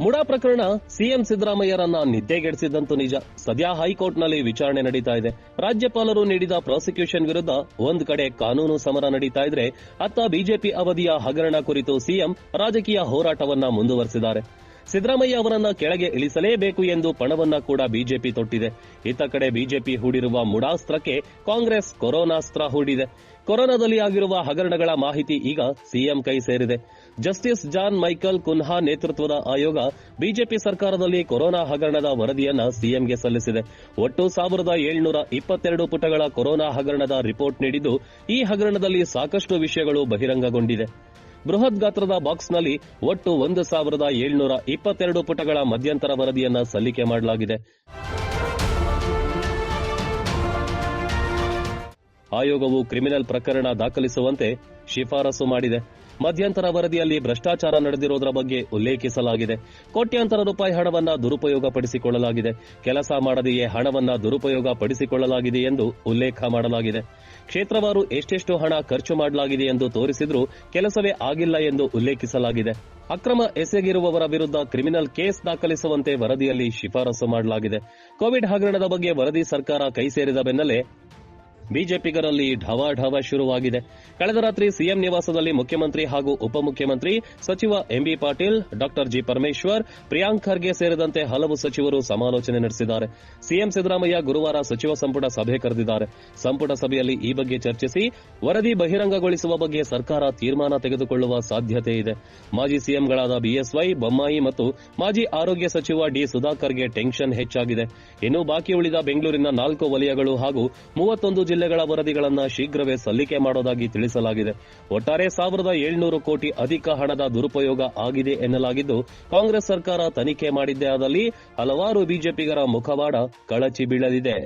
ಮುಡಾ ಪ್ರಕರಣ ಸಿಎಂ ಸಿದ್ದರಾಮಯ್ಯರನ್ನ ನಿದ್ದೆಗೆಡಿಸಿದ್ದಂತೂ ನಿಜ. ಸದ್ಯ ಹೈಕೋರ್ಟ್ನಲ್ಲಿ ವಿಚಾರಣೆ ನಡೀತಾ ಇದೆ. ರಾಜ್ಯಪಾಲರು ನೀಡಿದ ಪ್ರಾಸಿಕ್ಯೂಷನ್ ವಿರುದ್ಧ ಒಂದ್ ಕಡೆ ಕಾನೂನು ಸಮರ ನಡೀತಾ ಇದ್ರೆ ಅತ್ತ ಬಿಜೆಪಿ ಅವಧಿಯ ಹಗರಣ ಕುರಿತು ಸಿಎಂ ರಾಜಕೀಯ ಹೋರಾಟವನ್ನ ಮುಂದುವರೆಸಿದ್ದಾರೆ. ಸಿದ್ದರಾಮಯ್ಯ ಅವರನ್ನ ಕೆಳಗೆ ಇಳಿಸಲೇಬೇಕು ಎಂದು ಪಣವನ್ನ ಕೂಡ ಬಿಜೆಪಿ ತೊಟ್ಟಿದೆ. ಇತ್ತ ಕಡೆ ಬಿಜೆಪಿ ಹೂಡಿರುವ ಮುಡಾಸ್ತ್ರಕ್ಕೆ ಕಾಂಗ್ರೆಸ್ ಕೊರೋನಾಸ್ತ್ರ ಹೂಡಿದೆ. ಕೊರೋನಾದಲ್ಲಿ ಆಗಿರುವ ಹಗರಣಗಳ ಮಾಹಿತಿ ಈಗ ಸಿಎಂ ಕೈ ಸೇರಿದೆ. ಜಸ್ಟಿಸ್ ಜಾನ್ ಮೈಕಲ್ ಕುನ್ಹಾ ನೇತೃತ್ವದ ಆಯೋಗ ಬಿಜೆಪಿ ಸರ್ಕಾರದಲ್ಲಿ ಕೊರೋನಾ ಹಗರಣದ ವರದಿಯನ್ನ ಸಿಎಂಗೆ ಸಲ್ಲಿಸಿದೆ. ಒಟ್ಟು ಸಾವಿರದ ಏಳ್ನೂರ ಇಪ್ಪತ್ತೆರಡು ಪುಟಗಳ ಕೊರೋನಾ ಹಗರಣದ ರಿಪೋರ್ಟ್ ನೀಡಿದ್ದು ಈ ಹಗರಣದಲ್ಲಿ ಸಾಕಷ್ಟು ವಿಷಯಗಳು ಬಹಿರಂಗಗೊಂಡಿದೆ. ಬೃಹತ್ ಗಾತ್ರದ ಬಾಕ್ಸ್ನಲ್ಲಿ ಒಟ್ಟು ಒಂದು ಸಾವಿರದ ಏಳ್ನೂರ ಇಪ್ಪತ್ತೆರಡು ಪುಟಗಳ ಮಧ್ಯಂತರ ವರದಿಯನ್ನು ಸಲ್ಲಿಕೆ ಮಾಡಲಾಗಿದೆ. ಆಯೋಗವು ಕ್ರಿಮಿನಲ್ ಪ್ರಕರಣ ದಾಖಲಿಸುವಂತೆ ಶಿಫಾರಸು ಮಾಡಿದೆ. ಮಧ್ಯಂತರ ವರದಿಯಲ್ಲಿ ಭ್ರಷ್ಟಾಚಾರ ನಡೆದಿರುವುದರ ಬಗ್ಗೆ ಉಲ್ಲೇಖಿಸಲಾಗಿದೆ. ಕೋಟ್ಯಾಂತರ ರೂಪಾಯಿ ಹಣವನ್ನ ದುರುಪಯೋಗ ಪಡಿಸಿಕೊಳ್ಳಲಾಗಿದೆ ಕೆಲಸ ಮಾಡದೆಯೇ ಹಣವನ್ನ ದುರುಪಯೋಗ ಪಡಿಸಿಕೊಳ್ಳಲಾಗಿದೆ ಎಂದು ಉಲ್ಲೇಖ ಮಾಡಲಾಗಿದೆ. ಕ್ಷೇತ್ರವಾರು ಎಷ್ಟೆಷ್ಟು ಹಣ ಖರ್ಚು ಮಾಡಲಾಗಿದೆ ಎಂದು ತೋರಿಸಿದ್ರೂ ಕೆಲಸವೇ ಆಗಿಲ್ಲ ಎಂದು ಉಲ್ಲೇಖಿಸಲಾಗಿದೆ. ಅಕ್ರಮ ಎಸಗಿರುವವರ ವಿರುದ್ಧ ಕ್ರಿಮಿನಲ್ ಕೇಸ್ ದಾಖಲಿಸುವಂತೆ ವರದಿಯಲ್ಲಿ ಶಿಫಾರಸು ಮಾಡಲಾಗಿದೆ. ಕೋವಿಡ್ ಹಗರಣದ ಬಗ್ಗೆ ವರದಿ ಸರ್ಕಾರ ಕೈ ಸೇರಿದ ಬೆನ್ನಲ್ಲೇ ಬಿಜೆಪಿಗರಲ್ಲಿ ಢವಾಢವ ಶುರುವಾಗಿದೆ. ಕಳೆದ ರಾತ್ರಿ ಸಿಎಂ ನಿವಾಸದಲ್ಲಿ ಮುಖ್ಯಮಂತ್ರಿ ಹಾಗೂ ಉಪಮುಖ್ಯಮಂತ್ರಿ ಸಚಿವ M B Patil, doctor G Parameshwar, Priyank Kharge ಸೇರಿದಂತೆ ಹಲವು ಸಚಿವರು ಸಮಾಲೋಚನೆ ನಡೆಸಿದ್ದಾರೆ. ಸಿಎಂ ಸಿದ್ದರಾಮಯ್ಯ ಗುರುವಾರ ಸಚಿವ ಸಂಪುಟ ಸಭೆ ಕರೆದಿದ್ದಾರೆ. ಸಂಪುಟ ಸಭೆಯಲ್ಲಿ ಈ ಬಗ್ಗೆ ಚರ್ಚಿಸಿ ವರದಿ ಬಹಿರಂಗಗೊಳಿಸುವ ಬಗ್ಗೆ ಸರ್ಕಾರ ತೀರ್ಮಾನ ತೆಗೆದುಕೊಳ್ಳುವ ಸಾಧ್ಯತೆ ಇದೆ. ಮಾಜಿ ಸಿಎಂಗಳಾದ ಬಿಎಸ್ವೈ ಬೊಮ್ಮಾಯಿ ಮತ್ತು ಮಾಜಿ ಆರೋಗ್ಯ ಸಚಿವ ಡಿ ಸುಧಾಕರ್ಗೆ ಟೆನ್ಷನ್ ಹೆಚ್ಚಾಗಿದೆ. ಇನ್ನು ಬಾಕಿ ಉಳಿದ ಬೆಂಗಳೂರಿನ ನಾಲ್ಕು ವಲಯಗಳು ಹಾಗೂ ಮೂವತ್ತೊಂದು ಜಿಲ್ಲೆಗಳ ವರದಿಗಳನ್ನು ಶೀಘ್ರವೇ ಸಲ್ಲಿಕೆ ಮಾಡೋದಾಗಿ ತಿಳಿಸಲಾಗಿದೆ. ಒಟ್ಟಾರೆ ಸಾವಿರದ ಏಳ್ನೂರು ಕೋಟಿ ಅಧಿಕ ಹಣದ ದುರುಪಯೋಗ ಆಗಿದೆ ಎನ್ನಲಾಗಿದ್ದು, ಕಾಂಗ್ರೆಸ್ ಸರ್ಕಾರ ತನಿಖೆ ಮಾಡಿದ್ದೇ ಆದಲ್ಲಿ ಹಲವಾರು ಬಿಜೆಪಿಗರ ಮುಖವಾಡ ಕಳಚಿ ಬೀಳಲಿದೆ.